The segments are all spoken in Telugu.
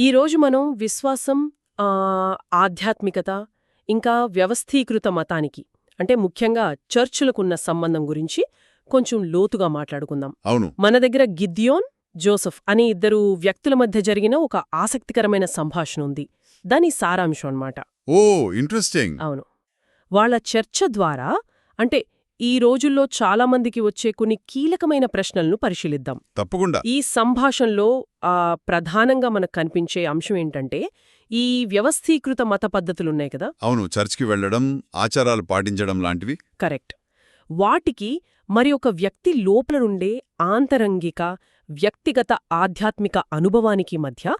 ఈరోజు మనం విశ్వాసం ఆధ్యాత్మికత ఇంకా వ్యవస్థీకృత మతానికి అంటే ముఖ్యంగా చర్చులకున్న సంబంధం గురించి కొంచెం లోతుగా మాట్లాడుకుందాం. అవును. మన దగ్గర గిద్యోన్ జోసెఫ్ అనే ఇద్దరు వ్యక్తుల మధ్య జరిగిన ఒక ఆసక్తికరమైన సంభాషణ ఉంది. దాని సారాంశం అన్నమాట. Oh interesting. అవును. వాళ్ళ చర్చ ద్వారా అంటే ఈ రోజుల్లో చాలామందికి వచ్చే కొన్ని కీలకమైన ప్రశ్నలను పరిశీలిద్దాం. తప్పకుండా. ఈ సంభాషణలో ప్రధానంగా మనకు కనిపించే అంశం ఏంటంటే ఈ వ్యవస్థీకృత మత పద్ధతులున్నాయి కదా? అవును చర్చ్కి వెళ్ళడం ఆచారాలు పాటించడం లాంటివి. కరెక్ట్. వాటికి మరి ఒక వ్యక్తి లోపల నుండే ఆంతరంగిక వ్యక్తిగత ఆధ్యాత్మిక అనుభవానికి మధ్య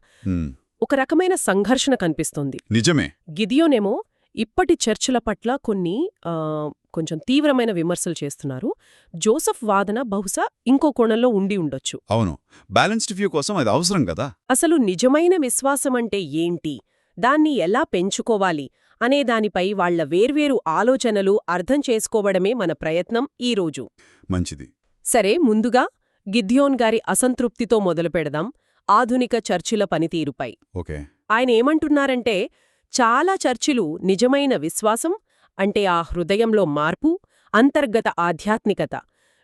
ఒక రకమైన సంఘర్షణ కనిపిస్తుంది. నిజమే. గిదియోనేమో ఇప్పటి చర్చల పట్ల కొన్ని కొంచెం తీవ్రమైన విమర్శలు చేస్తున్నారు. జోసెఫ్ వాదన బహుశా ఇంకో కోణంలో ఉండి ఉండొచ్చు. అవును. బ్యాలెన్స్డ్ వ్యూ కోసం అది అవసరం కదా? అసలు నిజమైన విశ్వాసమంటే ఏంటి? దాన్ని ఎలా పెంచుకోవాలి? అనే దానిపై వాళ్ళ వేర్వేరు ఆలోచనలు అర్థం చేసుకోవడమే మన ప్రయత్నం ఈరోజు మంచిది. సరే ముందుగా గిద్యోన్ గారి అసంతృప్తితో మొదలుపెడదాం ఆధునిక చర్చిల పనితీరుపై. ఓకే. ఆయన ఏమంటున్నారంటే చాలా చర్చిలు నిజమైన విశ్వాసం అంటే ఆ హృదయంలో మార్పు అంతర్గత ఆధ్యాత్మికత.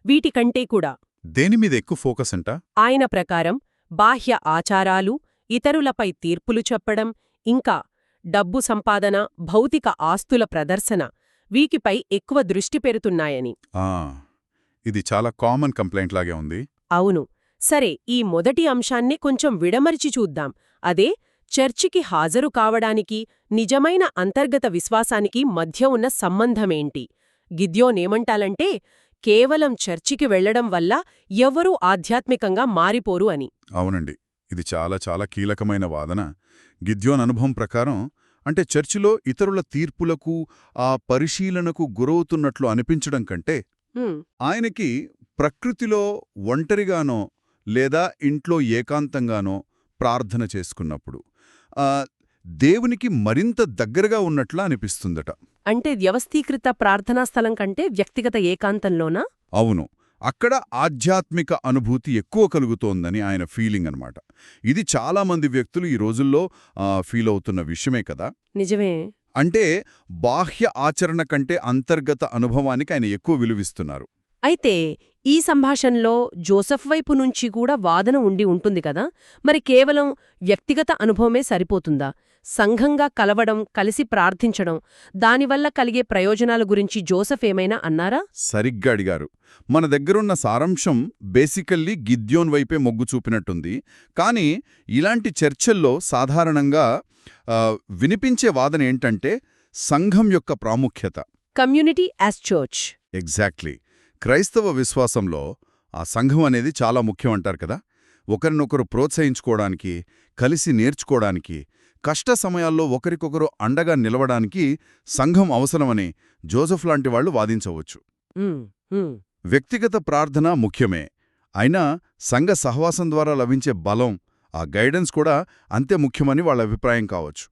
వీటికంటే కూడా దేని మీద ఎక్కువ ఫోకస్ అంట? ఆయన ప్రకారం బాహ్య ఆచారాలు ఇతరులపై తీర్పులు చెప్పడం ఇంకా డబ్బు సంపాదన భౌతిక ఆస్తుల ప్రదర్శన వీటిపై ఎక్కువ దృష్టి పెడుతున్నాయని. ఆ, ఇది చాలా కామన్ కంప్లైంట్ లాగే ఉంది. అవును. సరే ఈ మొదటి అంశాన్ని కొంచెం విడమరిచి చూద్దాం. అదే చర్చికి హాజరు కావడానికి నిజమైన అంతర్గత విశ్వాసానికి మధ్య ఉన్న సంబంధమేంటి? గిద్యోనేమంటాలంటే కేవలం చర్చికి వెళ్ళడం వల్ల ఎవరూ ఆధ్యాత్మికంగా మారిపోరు అని. అవునండి. ఇది చాలా చాలా కీలకమైన వాదన. గిద్యోన్ అనుభవం ప్రకారం అంటే చర్చిలో ఇతరుల తీర్పులకు ఆ పరిశీలనకు గురవుతున్నట్లు అనిపించడం కంటే ఆయనకి ప్రకృతిలో ఒంటరిగానో లేదా ఇంట్లో ఏకాంతంగానో ప్రార్థన చేసుకున్నప్పుడు దేవునికి మరింత దగ్గరగా ఉన్నట్లా అనిపిస్తుందట. అంటే వ్యవస్థీకృత ప్రార్థనా స్థలం కంటే వ్యక్తిగత ఏకాంతంలోనా? అవును. అక్కడ ఆధ్యాత్మిక అనుభూతి ఎక్కువ కలుగుతోందని ఆయన ఫీలింగ్ అన్నమాట. ఇది చాలామంది వ్యక్తులు ఈ రోజుల్లో ఫీల్ అవుతున్న విషయమే కదా. నిజమే. అంటే బాహ్య ఆచరణ కంటే అంతర్గత అనుభవానికి ఆయన ఎక్కువ విలువిస్తున్నారు. అయితే ఈ సంభాషణలో జోసెఫ్ వైపు నుంచి కూడా వాదన ఉండి ఉంటుంది కదా? మరి కేవలం వ్యక్తిగత అనుభవమే సరిపోతుందా? సంఘంగా కలవడం కలిసి ప్రార్థించడం దానివల్ల కలిగే ప్రయోజనాల గురించి జోసెఫ్ ఏమైనా అన్నారా? సరిగ్గా అడిగారు. మన దగ్గరున్న సారాంశం బేసికల్లీ గిద్యోన్ వైపే మొగ్గు చూపినట్టుంది. కానీ ఇలాంటి చర్చల్లో సాధారణంగా వినిపించే వాదన ఏంటంటే సంఘం యొక్క ప్రాముఖ్యత. Community as church. ఎగ్జాక్ట్లీ. క్రైస్తవ విశ్వాసంలో ఆ సంఘం అనేది చాలా ముఖ్యం అంటారు కదా. ఒకరినొకరు ప్రోత్సహించుకోవడానికి కలిసి నేర్చుకోవడానికి కష్ట సమయాల్లో ఒకరికొకరు అండగా నిలవడానికి సంఘం అవసరమని జోసెఫ్ లాంటి వాళ్ళు వాదించవచ్చు. వ్యక్తిగత ప్రార్థన ముఖ్యమే. అయినా సంఘ సహవాసం ద్వారా లభించే బలం ఆ గైడెన్స్ కూడా అంతే ముఖ్యమని వాళ్ళ అభిప్రాయం కావచ్చు.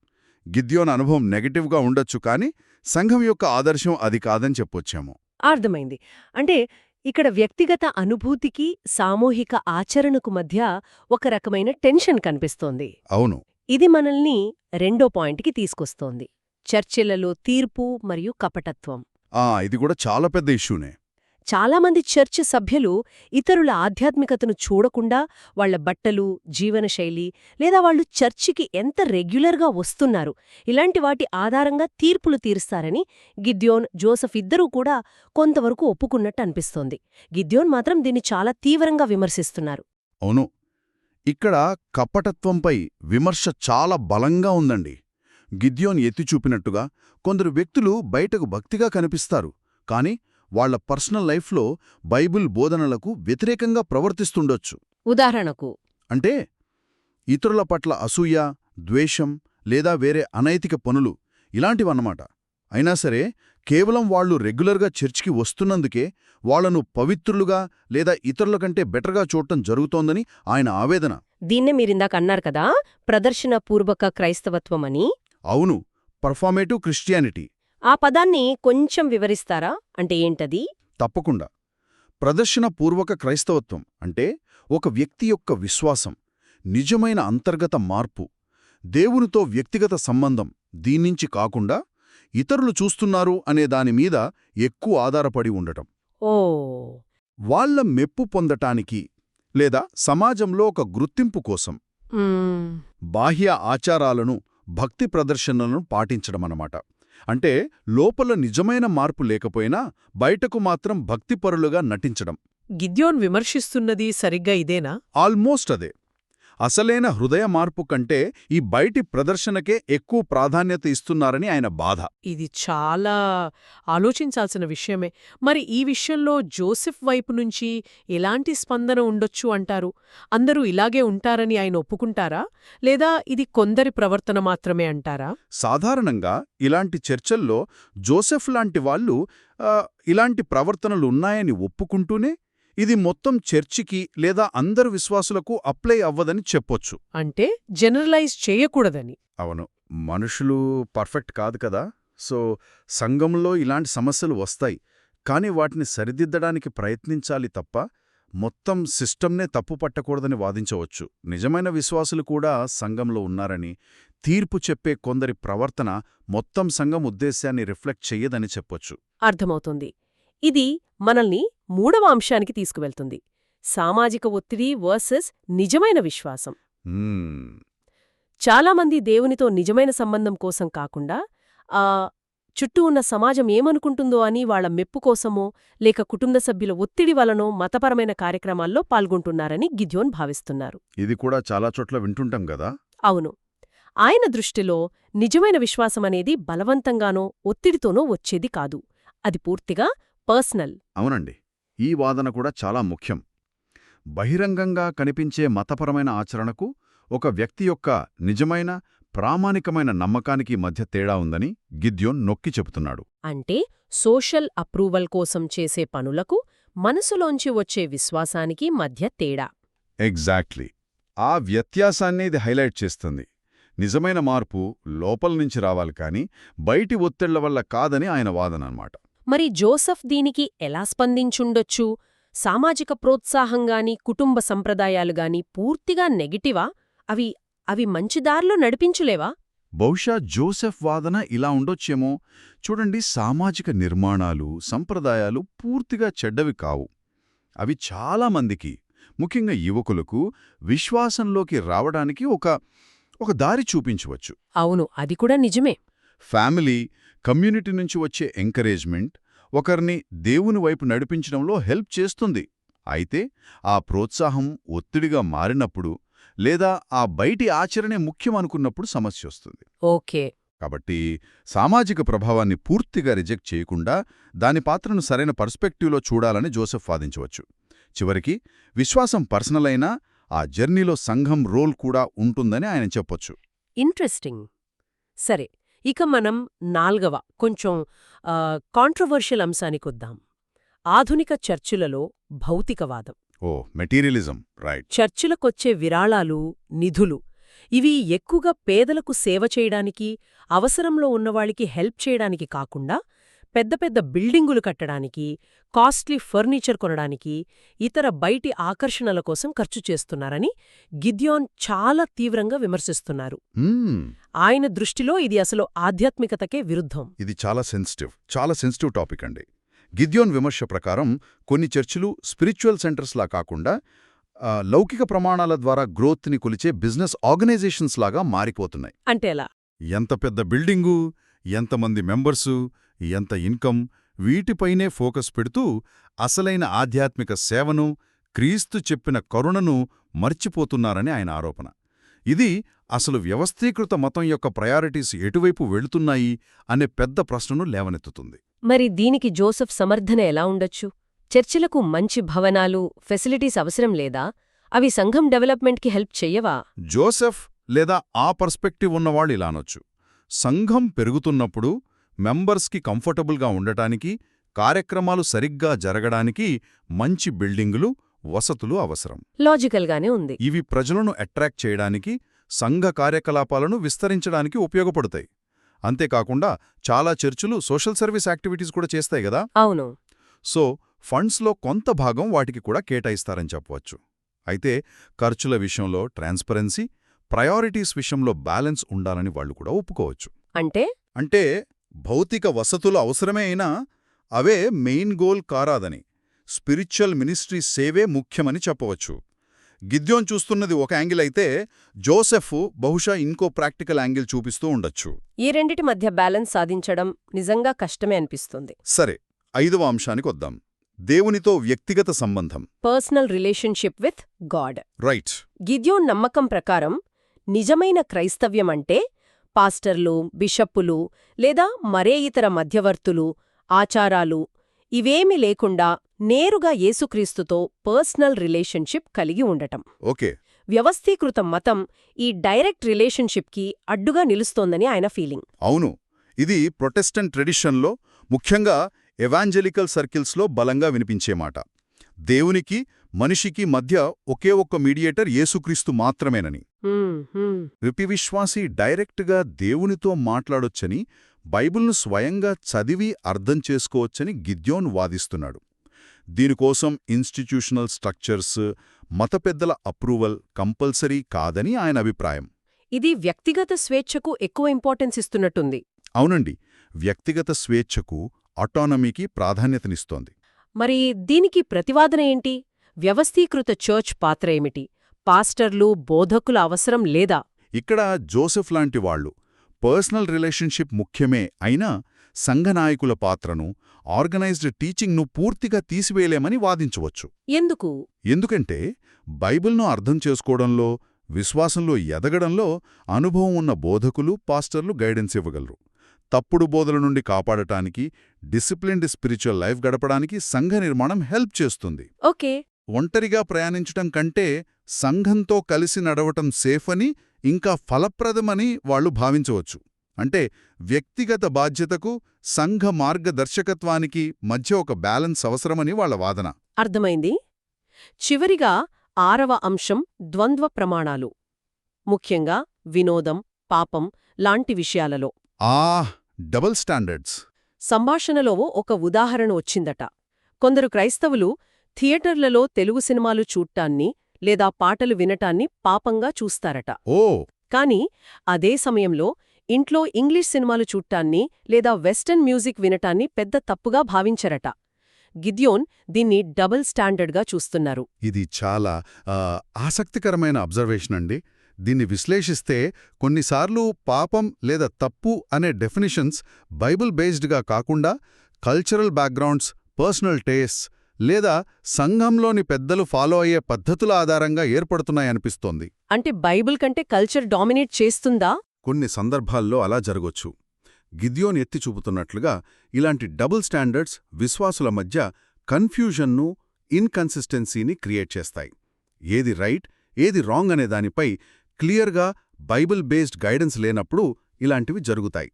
గిద్యోన్ అనుభవం నెగటివ్గా ఉండొచ్చు కానీ సంఘం యొక్క ఆదర్శం అది కాదని చెప్పొచ్చాము. అర్థమైంది. అంటే ఇక్కడ వ్యక్తిగత అనుభూతికి సామూహిక ఆచరణకు మధ్య ఒక రకమైన టెన్షన్ కనిపిస్తోంది. అవును. ఇది మనల్ని రెండో పాయింట్కి తీసుకొస్తోంది. చర్చిలలో తీర్పు మరియు కపటత్వం. ఇది కూడా చాలా పెద్ద ఇష్యూనే. చాలామంది చర్చ్ సభ్యులు ఇతరుల ఆధ్యాత్మికతను చూడకుండా వాళ్ళ బట్టలు జీవనశైలి లేదా వాళ్ళు చర్చికి ఎంత రెగ్యులర్గా వస్తున్నారు ఇలాంటి వాటి ఆధారంగా తీర్పులు తీరుస్తారని గిద్యోన్ జోసఫ్ ఇద్దరూ కూడా కొంతవరకు ఒప్పుకున్నట్టు అనిపిస్తోంది. గిద్యోన్ మాత్రం దీన్ని చాలా తీవ్రంగా విమర్శిస్తున్నారు. అవును. ఇక్కడ కపటత్వంపై విమర్శ చాలా బలంగా ఉందండి. గిద్యోన్ ఎత్తి చూపినట్టుగా కొందరు వ్యక్తులు బయటకు భక్తిగా కనిపిస్తారు కానీ వాళ్ళ పర్సనల్ లైఫ్లో బైబిల్ బోధనలకు వ్యతిరేకంగా ప్రవర్తిస్తుండొచ్చు. ఉదాహరణకు అంటే ఇతరుల పట్ల అసూయ ద్వేషం లేదా వేరే అనైతిక పనులు ఇలాంటివన్నమాట. అయినా సరే కేవలం వాళ్ళు రెగ్యులర్గా చర్చికి వస్తున్నందుకే వాళ్ళను పవిత్రులుగా లేదా ఇతరుల కంటే బెటర్గా చూడటం జరుగుతోందని ఆయన ఆవేదన. దీన్నే మీరిందాక అన్నారు కదా ప్రదర్శనపూర్వక క్రైస్తవత్వమని? అవును పర్ఫామేటివ్ క్రిస్టియానిటీ. ఆ పదాన్ని కొంచెం వివరిస్తారా? అంటే ఏంటది? తప్పకుండా. ప్రదర్శనపూర్వక క్రైస్తవత్వం అంటే ఒక వ్యక్తి యొక్క విశ్వాసం నిజమైన అంతర్గత మార్పు దేవునితో వ్యక్తిగత సంబంధం దీన్నించి కాకుండా ఇతరులు చూస్తున్నారు అనే దానిమీద ఎక్కువ ఆధారపడి ఉండటం. ఓ. వాళ్ళ మెప్పు పొందటానికి లేదా సమాజంలో ఒక గుర్తింపు కోసం. బాహ్య ఆచారాలను భక్తి ప్రదర్శనలను పాటించడమన్నమాట. అంటే లోపల నిజమైన మార్పు లేకపోయినా బయటకు మాత్రం భక్తిపరులుగా నటించడం. గిద్యోన్ విమర్శిస్తున్నది సరిగ్గా ఇదేనా? ఆల్మోస్ట్ అదే. అసలైన హృదయ మార్పు కంటే ఈ బయటి ప్రదర్శనకే ఎక్కువ ప్రాధాన్యత ఇస్తున్నారని ఆయన బాధ. ఇది చాలా ఆలోచించాల్సిన విషయమే. మరి ఈ విషయంలో జోసెఫ్ వైపు నుంచి ఎలాంటి స్పందన ఉండొచ్చు అంటారు? అందరూ ఇలాగే ఉంటారని ఆయన ఒప్పుకుంటారా? లేదా ఇది కొందరి ప్రవర్తన మాత్రమే అంటారా? సాధారణంగా ఇలాంటి చర్చల్లో జోసెఫ్ లాంటి వాళ్ళు ఇలాంటి ప్రవర్తనలు ఉన్నాయని ఒప్పుకుంటూనే ఇది మొత్తం చర్చికి లేదా అందరు విశ్వాసులకు అప్లై అవ్వదని చెప్పొచ్చు. అంటే జనరలైజ్ చేయకూడదని. అవును. మనుషులు పర్ఫెక్ట్ కాదు కదా. సో సంఘంలో ఇలాంటి సమస్యలు వస్తాయి. కానీ వాటిని సరిదిద్దడానికి ప్రయత్నించాలి తప్ప మొత్తం సిస్టమ్నే తప్పు పట్టకూడదని వాదించవచ్చు. నిజమైన విశ్వాసులు కూడా సంఘంలో ఉన్నారని తీర్పు చెప్పే కొందరి ప్రవర్తన మొత్తం సంఘం ఉద్దేశాన్ని రిఫ్లెక్ట్ చెయ్యదని చెప్పొచ్చు. అర్థమవుతుంది. ఇది మనల్ని మూడవ అంశానికి తీసుకువెళ్తుంది. సామాజిక ఒత్తిడి వర్సెస్ నిజమైన విశ్వాసం. చాలామంది దేవునితో నిజమైన సంబంధం కోసం కాకుండా ఆ చుట్టూ ఉన్న సమాజం ఏమనుకుంటుందో అని వాళ్ళ మెప్పు కోసమో లేక కుటుంబ సభ్యుల ఒత్తిడి వలనో మతపరమైన కార్యక్రమాల్లో పాల్గొంటున్నారని గిద్యోన్ భావిస్తున్నారు. ఇది కూడా చాలా చోట్ల వింటుంటాం కదా? అవును. ఆయన దృష్టిలో నిజమైన విశ్వాసమనేది బలవంతంగానో ఒత్తిడితోనో వచ్చేది కాదు. అది పూర్తిగా పర్సనల్. అవునండి. ఈ వాదన కూడా చాలా ముఖ్యం. బహిరంగంగా కనిపించే మతపరమైన ఆచరణకు ఒక వ్యక్తి యొక్క నిజమైన ప్రామాణికమైన నమ్మకానికి మధ్య తేడా ఉందని గిద్యోన్ నొక్కి చెబుతున్నాడు. అంటే సోషల్ అప్రూవల్ కోసం చేసే పనులకు మనసులోంచి వచ్చే విశ్వాసానికి మధ్య తేడా. ఎగ్జాక్ట్లీ. ఆ వ్యత్యాసాన్ని ఇది హైలైట్ చేస్తుంది. నిజమైన మార్పు లోపల నుంచి రావాలి కాని బయటి ఒత్తిళ్ళ వల్ల కాదని ఆయన వాదన అన్నమాట. మరి జోసఫ్ దీనికి ఎలా స్పందించుండొచ్చు? సామాజిక ప్రోత్సాహంగాని కుటుంబ సంప్రదాయాలుగాని పూర్తిగా నెగిటివా? అవి అవి మంచిదారిలో నడిపించులేవా? బహుశా జోసెఫ్ వాదన ఇలా ఉండొచ్చేమో. చూడండి సామాజిక నిర్మాణాలు సంప్రదాయాలు పూర్తిగా చెడ్డవి కావు. అవి చాలామందికి ముఖ్యంగా యువకులకు విశ్వాసంలోకి రావడానికి ఒక ఒక దారి చూపించవచ్చు. అవును అది కూడా నిజమే. ఫ్యామిలీ కమ్యూనిటీ నుంచి వచ్చే ఎంకరేజ్మెంట్ ఒకరిని దేవుని వైపు నడిపించడంలో హెల్ప్ చేస్తుంది. అయితే ఆ ప్రోత్సాహం ఒత్తిడిగా మారినప్పుడు లేదా ఆ బయటి ఆచరణే ముఖ్యమనుకున్నప్పుడు సమస్య వస్తుంది. ఓకే. కాబట్టి సామాజిక ప్రభావాన్ని పూర్తిగా రిజెక్ట్ చేయకుండా దాని పాత్రను సరైన పర్స్పెక్టివ్లో చూడాలని జోసెఫ్ వాదించవచ్చు. చివరికి విశ్వాసం పర్సనల్ అయినా ఆ జర్నీలో సంఘం రోల్ కూడా ఉంటుందని ఆయన చెప్పొచ్చు. ఇంట్రెస్టింగ్. సరే ఇక మనం నాల్గవ కొంచెం కాంట్రవర్షియల్ అంశానికొద్దాం ఆధునిక చర్చులలో భౌతికవాదం. ఓ మెటీరియలిజం రైట్. చర్చిలకొచ్చే విరాళాలు నిధులు ఇవి ఎక్కువగా పేదలకు సేవ చేయడానికి అవసరంలో ఉన్నవాళ్ళకి హెల్ప్ చేయడానికి కాకుండా పెద్ద పెద్ద బిల్డింగులు కట్టడానికి కాస్ట్లీ ఫర్నిచర్ కొనడానికి ఇతర బయటి ఆకర్షణల కోసం ఖర్చు చేస్తున్నారని గిద్యోన్ చాలా తీవ్రంగా విమర్శిస్తున్నారు. ఆయన దృష్టిలో ఇది అసలు ఆధ్యాత్మికతకే విరుద్ధం. ఇది చాలా సెన్సిటివ్ చాలా సెన్సిటివ్ టాపిక్ అండి. గిద్యోన్ విమర్శ ప్రకారం కొన్ని చర్చిలు స్పిరిచువల్ సెంటర్స్లా కాకుండా లౌకిక ప్రమాణాల ద్వారా గ్రోత్ని కొలిచే బిజినెస్ ఆర్గనైజేషన్స్ లాగా మారిపోతున్నాయి. అంటే ఎంత పెద్ద బిల్డింగు ఎంతమంది మెంబర్సు ఎంత ఇన్కమ్ వీటిపైనే ఫోకస్ పెడుతూ అసలైన ఆధ్యాత్మిక సేవను క్రీస్తు చెప్పిన కరుణను మర్చిపోతున్నారని ఆయన ఆరోపణ. ఇది అసలు వ్యవస్థీకృత మతం యొక్క ప్రయారిటీస్ ఎటువైపు వెళుతున్నాయి అనే పెద్ద ప్రశ్నను లేవనెత్తుతుంది. మరి దీనికి జోసెఫ్ సమర్థన ఎలా ఉండొచ్చు? చర్చిలకు మంచి భవనాలు ఫెసిలిటీస్ అవసరం లేదా? అవి సంఘం డెవలప్మెంట్కి హెల్ప్ చెయ్యవా? జోసెఫ్ లేదా ఆ పర్స్పెక్టివ్ ఉన్నవాళ్ళు ఇలానొచ్చు. సంఘం పెరుగుతున్నప్పుడు మెంబర్స్కి కంఫర్టబుల్గా ఉండటానికి కార్యక్రమాలు సరిగ్గా జరగడానికి మంచి బిల్డింగులు వసతులు అవసరం. లాజికల్గానే ఉంది. ఇవి ప్రజలను అట్రాక్ట్ చేయడానికి సంఘ కార్యకలాపాలను విస్తరించడానికి ఉపయోగపడతాయి. అంతేకాకుండా చాలా చర్చులు సోషల్ సర్వీస్ యాక్టివిటీస్ కూడా చేస్తాయి కదా? అవును. సో ఫండ్స్లో కొంత భాగం వాటికి కూడా కేటాయిస్తారని చెప్పవచ్చు. అయితే ఖర్చుల విషయంలో ట్రాన్స్పరెన్సీ ప్రయారిటీస్ విషయంలో బ్యాలెన్స్ ఉండాలని వాళ్ళు కూడా ఒప్పుకోవచ్చు. అంటే? అంటే భౌతిక వసతులు అవసరమే అయినా అవే మెయిన్ గోల్ కారాదని. స్పిరిచువల్ మినిస్ట్రీ సేవే ముఖ్యమని చెప్పవచ్చు. గిద్యోన్ చూస్తున్నది ఒక యాంగిల్ అయితే జోసెఫ్ బహుశా ఇంకో ప్రాక్టికల్ యాంగిల్ చూపిస్తూ ఉండొచ్చు. ఈ రెండిటి మధ్య బ్యాలెన్స్ సాధించడం నిజంగా కష్టమే అనిపిస్తుంది. సరే ఐదవ అంశానికి వద్దాం. దేవునితో వ్యక్తిగత సంబంధం. Personal relationship with God. Right. Gideon నమ్మకం ప్రకారం నిజమైన క్రైస్తవ్యం అంటే పాస్టర్లు బిషప్పులు లేదా మరే ఇతర మధ్యవర్తులు ఆచారాలు ఇవేమీ లేకుండా నేరుగా యేసుక్రీస్తుతో పర్సనల్ రిలేషన్షిప్ కలిగి ఉండటం. ఓకే. వ్యవస్థీకృత మతం ఈ డైరెక్ట్ రిలేషన్షిప్కి అడ్డుగా నిలుస్తోందని ఆయన ఫీలింగ్. అవును. ఇది ప్రొటెస్టెంట్ ట్రెడిషన్లో ముఖ్యంగా ఎవాంజలికల్ సర్కిల్స్లో బలంగా వినిపించే మాట. దేవునికి మనిషికి మధ్య ఒకే ఒక్క మీడియేటర్ యేసుక్రీస్తు మాత్రమేనని. విశ్వాసి డైరెక్ట్గా దేవునితో మాట్లాడొచ్చని బైబిల్ను స్వయంగా చదివి అర్థం చేసుకోవచ్చని గిద్యోన్ వాదిస్తున్నాడు. దీనికోసం ఇన్స్టిట్యూషనల్ స్ట్రక్చర్స్ మత పెద్దల అప్రూవల్ కంపల్సరీ కాదని ఆయన అభిప్రాయం. ఇది వ్యక్తిగత స్వేచ్ఛకు ఎక్కువ ఇంపార్టెన్స్ ఇస్తున్నట్టుంది. అవునండి. వ్యక్తిగత స్వేచ్ఛకు అటానమీకి ప్రాధాన్యతనిస్తోంది. మరి దీనికి ప్రతివాదన ఏంటి? వ్యవస్థీకృత చర్చ్ పాత్ర ఏమిటి? పాస్టర్లు బోధకుల అవసరం లేదా? ఇక్కడ జోసెఫ్ లాంటి వాళ్ళు పర్సనల్ రిలేషన్షిప్ ముఖ్యమే అయినా సంఘనాయకుల పాత్రను ఆర్గనైజ్డ్ టీచింగ్ను పూర్తిగా తీసివేయలేమని వాదించవచ్చు. ఎందుకు? ఎందుకంటే బైబిల్ను అర్థం చేసుకోవడంలో విశ్వాసంలో ఎదగడంలో అనుభవం ఉన్న బోధకులు పాస్టర్లు గైడెన్స్ ఇవ్వగలరు. తప్పుడు బోధల నుండి కాపాడటానికి డిసిప్లిన్డ్ స్పిరిచువల్ లైఫ్ గడపడానికి సంఘ నిర్మాణం హెల్ప్ చేస్తుంది. ఓకే. ఒంటరిగా ప్రయాణించటం కంటే సంఘంతో కలిసి నడవటం సేఫ్ అని ఇంకా ఫలప్రదమని వాళ్ళు భావించవచ్చు. అంటే వ్యక్తిగత బాధ్యతకు సంఘ మార్గదర్శకత్వానికి మధ్య ఒక బ్యాలెన్స్ అవసరమని వాళ్ళ వాదన. అర్థమైంది? చివరిగా ఆరవ అంశం ద్వంద్వ ప్రమాణాలు. ముఖ్యంగా వినోదం పాపం లాంటి విషయాలలో. ఆ డబుల్ స్టాండర్డ్స్. సంభాషణలో ఒక ఉదాహరణ వచ్చిందట. కొందరు క్రైస్తవులు థియేటర్లలో తెలుగు సినిమాలు చూట్టాన్ని లేదా పాటలు వినటాన్ని పాపంగా చూస్తారట. ఓ! కాని అదే సమయంలో ఇంట్లో ఇంగ్లీష్ సినిమాలు చూట్టాన్ని లేదా వెస్టర్న్ మ్యూజిక్ వినటాన్ని పెద్ద తప్పుగా భావించరట. గిద్యోన్ దీన్ని డబుల్ స్టాండర్డ్గా చూస్తున్నారు. ఇది చాలా ఆసక్తికరమైన అబ్జర్వేషన్ అండి. దీన్ని విశ్లేషిస్తే కొన్నిసార్లు పాపం లేదా తప్పు అనే డెఫినిషన్స్ బైబిల్ బేస్డ్గా కాకుండా కల్చరల్ బ్యాక్గ్రౌండ్స్ పర్సనల్ టేస్ట్ లేదా సంఘంలోని పెద్దలు ఫాలో అయ్యే పద్ధతుల ఆధారంగా ఏర్పడుతున్నాయనిపిస్తోంది అంటే బైబిల్ కంటే కల్చర్ డామినేట్ చేస్తుందా? కొన్ని సందర్భాల్లో అలా జరగొచ్చు. గిద్యోన్ ఎత్తి చూపుతున్నట్లుగా ఇలాంటి డబుల్ స్టాండర్డ్స్ విశ్వాసుల మధ్య కన్ఫ్యూజన్ను ఇన్కన్సిస్టెన్సీని క్రియేట్ చేస్తాయి. ఏది రైట్ ఏది రాంగ్ అనే దానిపై క్లియర్గా బైబిల్ బేస్డ్ గైడెన్స్ లేనప్పుడు ఇలాంటివి జరుగుతాయి.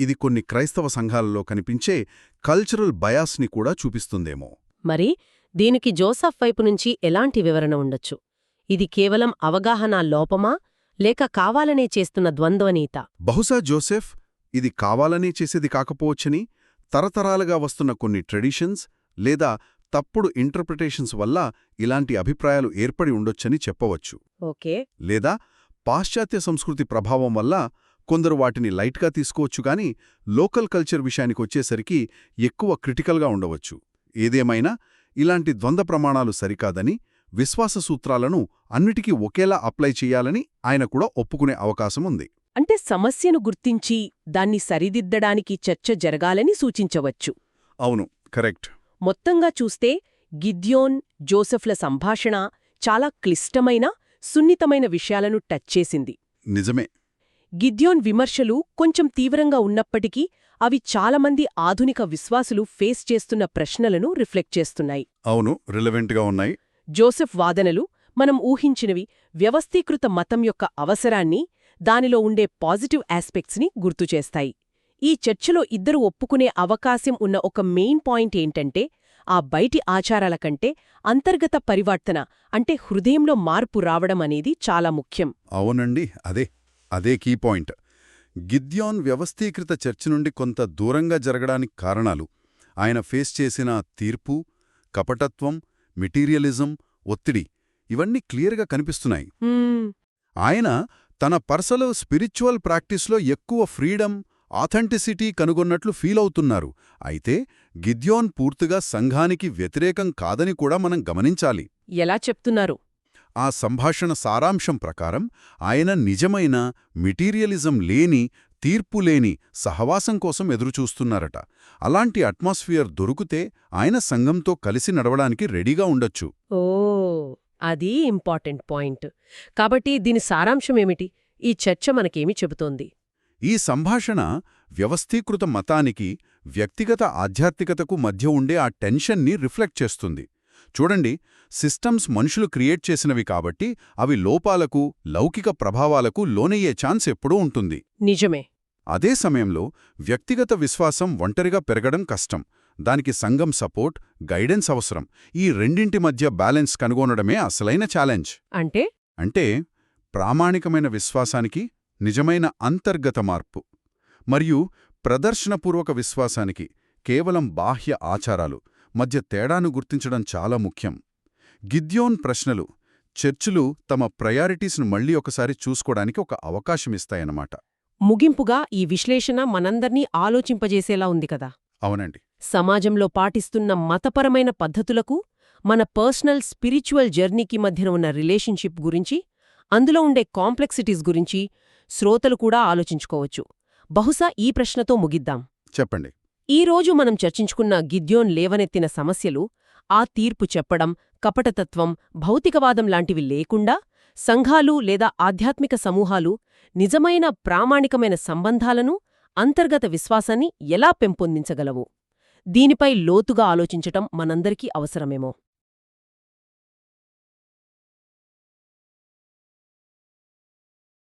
ఇది కొన్ని క్రైస్తవ సంఘాలలో కనిపించే కల్చరల్ బయాస్ని కూడా చూపిస్తుందేమో. మరి దీనికి జోసఫ్ వైపు నుంచి ఎలాంటి వివరణ ఉండొచ్చు? ఇది కేవలం అవగాహన లోపమా? లేక కావాలనే చేస్తున్న ద్వంద్వనీత? బహుశా జోసెఫ్ ఇది కావాలనే చేసేది కాకపోవచ్చని తరతరాలుగా వస్తున్న కొన్ని ట్రెడిషన్స్ లేదా తప్పుడు ఇంటర్ప్రిటేషన్స్ వల్ల ఇలాంటి అభిప్రాయాలు ఏర్పడి ఉండొచ్చని చెప్పవచ్చు. ఓకే. లేదా పాశ్చాత్య సంస్కృతి ప్రభావం వల్ల కొందరు వాటిని లైట్గా తీసుకోవచ్చు గాని లోకల్ కల్చర్ విషయానికొచ్చేసరికి ఎక్కువ క్రిటికల్గా ఉండవచ్చు. ఏదేమైనా ఇలాంటి ద్వంద్వ ప్రమాణాలు సరికాదని విశ్వాస సూత్రాలను అన్నిటికీ ఒకేలా అప్లై చేయాలని ఆయన కూడా ఒప్పుకునే అవకాశం ఉంది. అంటే సమస్యను గుర్తించి దాన్ని సరిదిద్దడానికి చర్చ జరగాలని సూచించవచ్చు. అవును కరెక్ట్. మొత్తంగా చూస్తే గిద్యోన్ జోసెఫ్ల సంభాషణ చాలా క్లిష్టమైన సున్నితమైన విషయాలను టచ్ చేసింది. నిజమే. గిద్యోన్ విమర్శలు కొంచెం తీవ్రంగా ఉన్నప్పటికీ అవి చాలామంది ఆధునిక విశ్వాసులు ఫేస్ చేస్తున్న ప్రశ్నలను రిఫ్లెక్ట్ చేస్తున్నాయి. అవును రిలవెంట్గా ఉన్నాయి. జోసెఫ్ వాదనలు మనం ఊహించినవి వ్యవస్థీకృత మతం యొక్క అవసరాన్ని దానిలో ఉండే పాజిటివ్ ఆస్పెక్ట్స్ని గుర్తుచేస్తాయి ఈ చర్చలో ఇద్దరు ఒప్పుకునే అవకాశం ఉన్న ఒక మెయిన్ పాయింట్ ఏంటంటే ఆ బయటి ఆచారాల కంటే అంతర్గత పరివర్తన అంటే హృదయంలో మార్పు రావడం అనేది చాలా ముఖ్యం. అవునండి అదే. అదే కీ పాయింట్. గిద్యోన్ వ్యవస్థీకృత చర్చ నుండి కొంత దూరంగా జరగడానికి కారణాలు. ఆయన ఫేస్ చేసిన తీర్పు కపటత్వం మెటీరియలిజం ఒత్తిడి ఇవన్నీ క్లియర్గా కనిపిస్తున్నాయి. ఆయన తన పర్సనల్ స్పిరిచువల్ ప్రాక్టీస్లో ఎక్కువ ఫ్రీడమ్ ఆథెంటిసిటీ కనుగొన్నట్లు ఫీల్ అవుతున్నారు. అయితే గిద్యోన్ పూర్తిగా సంఘానికి వ్యతిరేకం కాదని కూడా మనం గమనించాలి. ఎలా చెప్తున్నారు? ఆ సంభాషణ సారాంశం ప్రకారం ఆయన నిజమైన మిటీరియలిజం లేని తీర్పులేని సహవాసం కోసం ఎదురుచూస్తున్నారట. అలాంటి అట్మాస్ఫియర్ దొరికితే ఆయన సంఘంతో కలిసి నడవడానికి రెడీగా ఉండొచ్చు. ఓ అది ఇంపార్టెంట్ పాయింట్. కాబట్టి దీని సారాంశమేమిటి ఈ చర్చ మనకేమి చెబుతోంది? ఈ సంభాషణ వ్యవస్థీకృత మతానికి వ్యక్తిగత ఆధ్యాత్మికతకు మధ్య ఉండే ఆ టెన్షన్ని రిఫ్లెక్ట్ చేస్తుంది. చూడండి సిస్టమ్స్ మనుషులు క్రియేట్ చేసినవి కాబట్టి అవి లోపాలకు లౌకిక ప్రభావాలకు లోనయ్యే ఛాన్స్ ఎప్పుడూ ఉంటుంది. నిజమే. అదే సమయంలో వ్యక్తిగత విశ్వాసం ఒంటరిగా పెరగడం కష్టం. దానికి సంఘం సపోర్ట్ గైడెన్స్ అవసరం. ఈ రెండింటి మధ్య బ్యాలెన్స్ కనుగొనడమే అసలైన ఛాలెంజ్. అంటే? అంటే ప్రామాణికమైన విశ్వాసానికి నిజమైన అంతర్గత మార్పు. మరియు ప్రదర్శనపూర్వక విశ్వాసానికి కేవలం బాహ్య ఆచారాలు. మధ్య తేడాను గుర్తించడం చాలా ముఖ్యం. గిద్యోన్ ప్రశ్నలు చర్చిలు తమ ప్రయారిటీస్ను మళ్ళీ ఒకసారి చూసుకోవడానికి ఒక అవకాశమిస్తాయన్నమాట ముగింపుగా ఈ విశ్లేషణ మనందర్నీ ఆలోచింపజేసేలా ఉంది కదా. అవునండి. సమాజంలో పాటిస్తున్న మతపరమైన పద్ధతులకు మన పర్సనల్ స్పిరిచువల్ జర్నీకి మధ్యన ఉన్న రిలేషన్షిప్ గురించి అందులో ఉండే కాంప్లెక్సిటీస్ గురించి శ్రోతలు కూడా ఆలోచించుకోవచ్చు. బహుశా ఈ ప్రశ్నతో ముగిద్దాం. చెప్పండి. ఈ రోజు మనం చర్చించుకున్న గిద్యోన్ లేవనెత్తిన సమస్యలు ఆ తీర్పు చెప్పడం కపటతత్వం భౌతికవాదం లాంటివి లేకుండా సంఘాలు లేదా ఆధ్యాత్మిక సమూహాలు నిజమైన ప్రామాణికమైన సంబంధాలను అంతర్గత విశ్వాసాన్ని ఎలా పెంపొందించగలవు? దీనిపై లోతుగా ఆలోచించటం మనందరికీ అవసరమేమో.